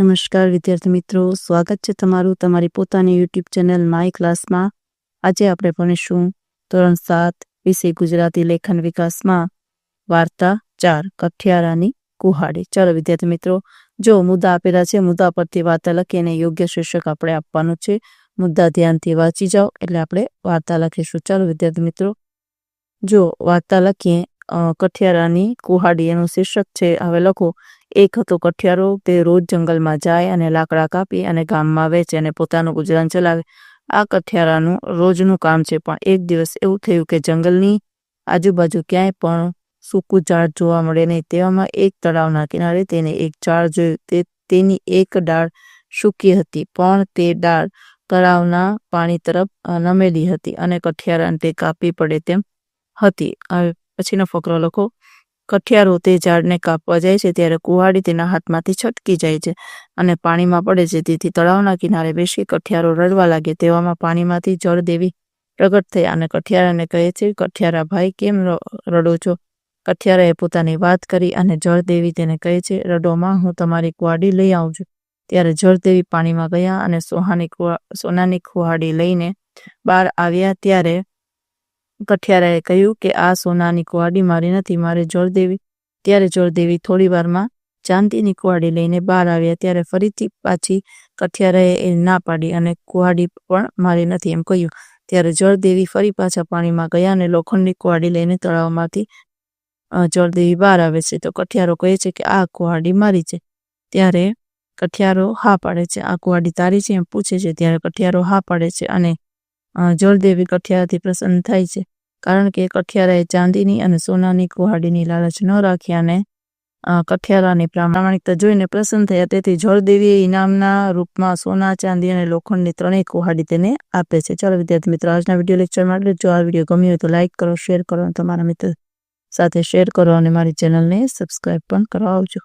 નમસ્કાર વિદ્યાર્થી મિત્રો, સ્વાગત છે તમારું તમારી પોતાની યુટ્યુબ ચેનલ માય ક્લાસમાં આજે આપણે ભણીશું ધોરણ સાત, વિષય ગુજરાતી લેખન વિકાસમાં. વાર્તા ચાર, કઠિયારાની કુહાડી. ચાલો વિદ્યાર્થી મિત્રો, જો મુદ્દા આપેલા છે, મુદ્દા પરથી વાર્તા લખી અને યોગ્ય શીર્ષક આપણે આપવાનું છે. મુદ્દા ધ્યાનથી વાંચી જાઓ, એટલે આપણે વાર્તા લખીશું. ચાલો વિદ્યાર્થી મિત્રો, જો વાર્તા લખીએ કઠિયારાની કુહાડી એનું શીર્ષક છે, હવે લખો. એક હતો કઠિયારો, તે રોજ જંગલમાં જાય અને લાકડા કાપી અને ગામમાં વેચે અને પોતાનું ગુજરાન ચલાવે. આ કઠિયારાનું રોજનું કામ છે, પણ એક દિવસ એવું થયું કે જંગલની આજુબાજુ ક્યાંય પણ સૂકું ઝાડ જોવા મળે નહીં. તેવામાં એક તળાવના કિનારે તેને એક ઝાડ જોયું. તે તેની એક ડાળ સૂકી હતી, પણ તે ડાળ તળાવના પાણી તરફ નમેલી હતી અને કઠિયારાને તે કાપી પડે તેમ હતી. પછીનો ફકરો લખો. કઠિયારો તે ઝાડને કાપવા જાય છે ત્યારે કુહાડી તેના હાથમાંથી છટકી જાય છે અને પાણીમાં પડે છે. તેથી તળાવના કિનારે બેસી કઠિયારો રડવા લાગે તેવામાં પાણીમાંથી જળ દેવી પ્રગટ થઈ અને કઠિયારાને કહે છે, કઠિયારા ભાઈ, કેમ રડો છો કઠિયારાએ પોતાની વાત કરી અને જળદેવી તેને કહે છે રડોમાં હું તમારી કુહાડી લઈ આવું છું. ત્યારે જળદેવી પાણીમાં ગયા અને સોહાની સોનાની કુહાડી લઈને બહાર આવ્યા ત્યારે કઠિયારાએ કહ્યું કે આ સોનાની કુહાડી મારી નથી, મારે જળદેવી. ત્યારે જળદેવી થોડી વારમાં ચાંદીની કુહાડી લઈને બહાર આવ્યા. ત્યારે ફરીથી પાછી કઠિયારાએ એ ના પાડી અને કુહાડી પણ મારી નથી એમ કહ્યું. ત્યારે જળદેવી ફરી પાછા પાણીમાં ગયા અને લોખંડની કુહાડી લઈને તળાવમાંથી જળદેવી બહાર આવે છે. તો કઠિયારો કહે છે કે આ કુહાડી મારી છે. ત્યારે કઠિયારો હા પાડે છે. આ કુહાડી તારી છે એમ પૂછે છે. ત્યારે કઠિયારો હા પાડે છે અને જળદેવી કઠિયારાથી પ્રસન્ન થાય છે. કારણ કે કઠિયારાએ ચાંદીની અને સોનાની કુહાડીની લાલચ ન રાખી અને કઠિયારાની પ્રામાણિકતા જોઈને પ્રસન્ન થયા. તેથી જળદેવીએ ઇનામના રૂપમાં સોના, ચાંદી અને લોખંડની ત્રણેય કુહાડી તેને આપે છે. ચાલો વિદ્યાર્થી મિત્રો, આજના વીડિયો લેક્ચર માટે જો આ વીડિયો ગમ્યો હોય તો લાઇક કરો, શેર કરો અને તમારા મિત્ર સાથે શેર કરો અને મારી ચેનલને સબસ્ક્રાઈબ પણ કરાવજો